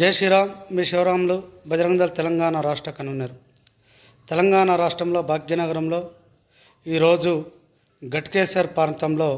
జై శ్రీరామ్. మీ శివరాములు బజరంగదళ్ తెలంగాణ రాష్ట్ర కన్వీనర్. తెలంగాణ రాష్ట్రంలో భాగ్యనగరంలో ఈరోజు గట్కేసర్ ప్రాంతంలో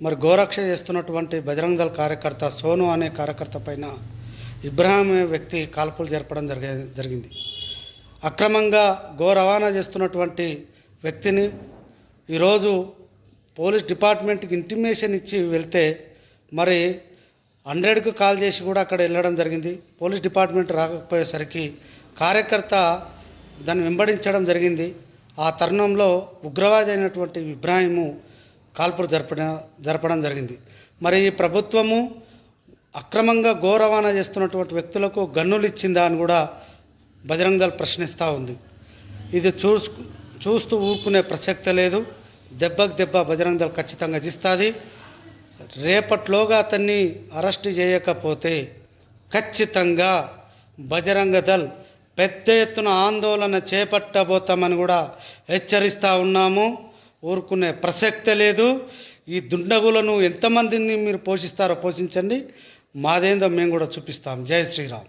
మరి గోరక్ష చేస్తున్నటువంటి బజరంగదళ కార్యకర్త సోను అనే కార్యకర్త పైన ఇబ్రాహిం వ్యక్తి కాల్పులు జరపడం జరిగే జరిగింది. అక్రమంగా గో రవాణా చేస్తున్నటువంటి వ్యక్తిని ఈరోజు పోలీస్ డిపార్ట్మెంట్కి ఇంటిమేషన్ ఇచ్చి వెళ్తే మరి హండ్రెడ్కు కాల్ చేసి కూడా అక్కడ వెళ్ళడం జరిగింది. పోలీస్ డిపార్ట్మెంట్ రాకపోయేసరికి కార్యకర్త దాన్ని వెంబడించడం జరిగింది. ఆ తరుణంలో ఉగ్రవాది అయినటువంటి ఇబ్రాహిము కాల్పులు జరపడం జరపడం జరిగింది. మరి ఈ ప్రభుత్వము అక్రమంగా గో రవాణా చేస్తున్నటువంటి వ్యక్తులకు గన్నులు ఇచ్చిందా అని కూడా బజరంగ ప్రశ్నిస్తూ ఉంది. ఇది చూసు చూస్తూ ఊరుకునే ప్రసక్తి లేదు. దెబ్బకు దెబ్బ బజరంగ దళ ఖచ్చితంగా తీస్తుంది రేపట్లోగా అతన్ని అరెస్ట్ చేయకపోతే ఖచ్చితంగా బజరంగ దళ్ పెద్ద ఎత్తున ఆందోళన చేపట్టబోతామని కూడా హెచ్చరిస్తూ ఉన్నాము. ఊరుకునే ప్రసక్తే లేదు. ఈ దుండగులను ఎంతమందిని మీరు పోషిస్తారో పోషించండి. మాదేందో మేము కూడా చూపిస్తాం. జై శ్రీరామ్.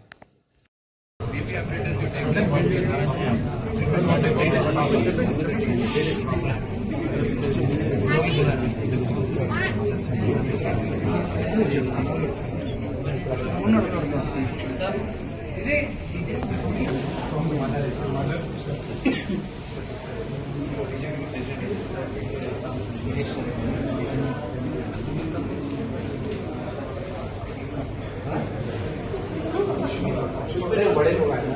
بڑے لوگ آئے ہیں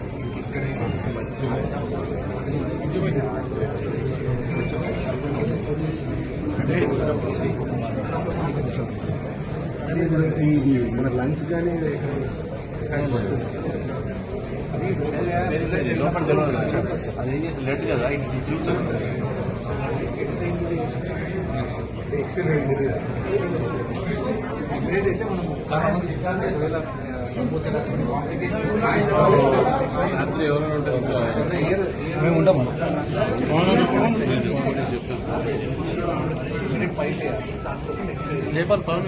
ఇది మన లంగ్స్ కానీ లోపల తెలియదు అది లేట్ కదా ఫ్యూచర్ ఎక్స్రే అయితే మనం రాత్రి ఎవరైనా ఉంటారు మేము ఉంటాము లేపాలి పవన్